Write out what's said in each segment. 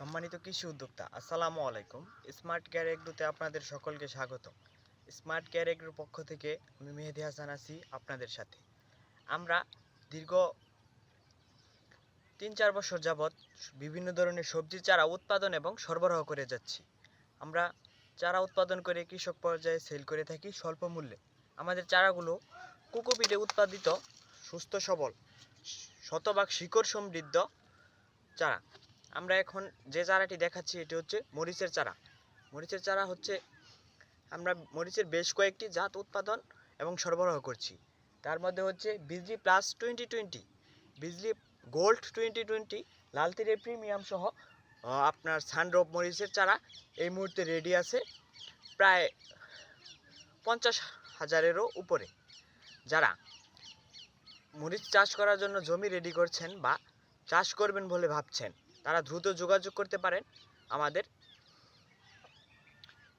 সম্মানিত কৃষি উদ্যোক্তা, আসসালামু আলাইকুম। স্মার্ট কেয়ার এগ্রোতে আপনাদের সকলকে স্বাগত স্মার্ট কেয়ার পক্ষ থেকে আমি মেহেদি হাসান আছি আপনাদের সাথে। আমরা দীর্ঘ তিন চার বছর যাবৎ বিভিন্ন ধরনের সবজির চারা উৎপাদন এবং সরবরাহ করে যাচ্ছি। আমরা চারা উৎপাদন করে কৃষক পর্যায়ে সেল করে থাকি স্বল্প মূল্যে। আমাদের চারাগুলো কোকোপিটে উৎপাদিত, সুস্থ, সবল, শতভাগ শিকড় সমৃদ্ধ চারা। আমরা এখন যে চারাটি দেখাচ্ছি, এটি হচ্ছে মরিচের চারা। মরিচের চারা হচ্ছে, আমরা মরিচের বেশ কয়েকটি জাত উৎপাদন এবং সরবরাহ করছি। তার মধ্যে হচ্ছে Bijli plus twenty twenty, Bijli gold twenty twenty, লাল তীরের প্রিমিয়াম সহ আপনার সানড্রপ মরিচের চারা এই মুহূর্তে রেডি আছে প্রায় পঞ্চাশ হাজারেরও উপরে। যারা মরিচ চাষ করার জন্য জমি রেডি করছেন বা চাষ করবেন বলে ভাবছেন তারা দ্রুত যোগাযোগ করতে পারেন আমাদের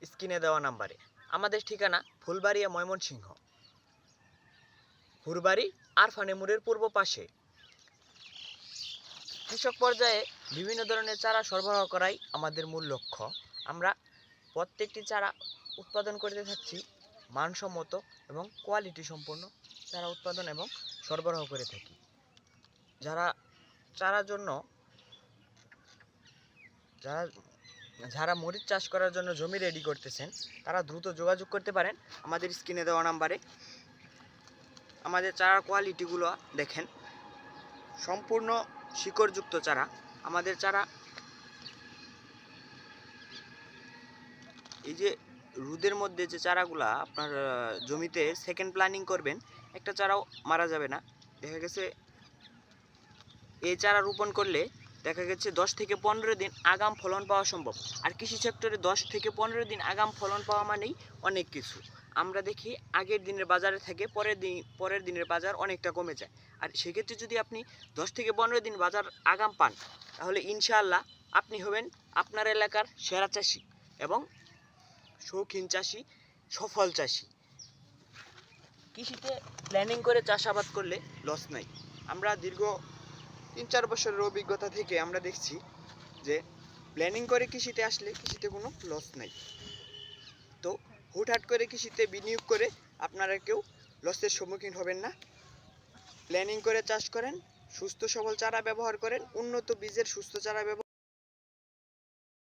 স্ক্রিনে দেওয়া নাম্বারে। আমাদের ঠিকানা ফুলবাড়িয়া ময়মনসিংহ। হুরবাড়ি আর ফানেমুরের পূর্ব পাশে। কৃষক পর্যায়ে বিভিন্ন ধরনের চারা সরবরাহ করাই আমাদের মূল লক্ষ্য। আমরা প্রত্যেকটি চারা উৎপাদন করতে থাকছি মানসম্মত এবং কোয়ালিটি সম্পন্ন চারা উৎপাদন এবং সরবরাহ করে থাকি। যারা চারার জন্য যারা যারা মরিচ চাষ করার জন্য জমি রেডি করতেছেন, তারা দ্রুত যোগাযোগ করতে পারেন আমাদের স্ক্রিনে দেওয়া নাম্বারে আমাদের চারার কোয়ালিটিগুলো দেখেন। সম্পূর্ণ শিকড়যুক্ত চারা। আমাদের চারা এই যে রোদের মধ্যে যে চারাগুলা আপনার জমিতে সেকেন্ড প্ল্যানিং করবেন, একটা চারাও মারা যাবে না। দেখা গেছে, এই চারা রোপণ করলে দেখা গেছে দশ থেকে পনেরো দিন আগাম ফলন পাওয়া সম্ভব। আর কৃষি সেক্টরে দশ থেকে পনেরো দিন আগাম ফলন পাওয়া মানেই অনেক কিছু। আমরা দেখি আগের দিনের বাজারে থেকে, পরের দিন, পরের দিনের বাজার অনেকটা কমে যায়। আর সেক্ষেত্রে যদি আপনি দশ থেকে পনেরো দিন বাজার আগাম পান, তাহলে ইনশাআল্লাহ আপনি হবেন আপনার এলাকার সেরা চাষি এবং শৌখিন চাষি, সফল চাষি। কৃষিতে প্ল্যানিং করে চাষাবাদ করলে লস নাই। আমরা দীর্ঘ তিন চার বছরের অভিজ্ঞতা থেকে আমরা দেখছি যে প্ল্যানিং করে কৃষিতে আসলে কৃষিতে কোনো লস নাই। তো হুটহাট করে কৃষিতে বিনিয়োগ করে আপনারা কেউ লসের সম্মুখীন হবেন না। প্ল্যানিং করে চাষ করেন, সুস্থ সবল চারা ব্যবহার করেন, উন্নত বীজের সুস্থ চারা ব্যবহার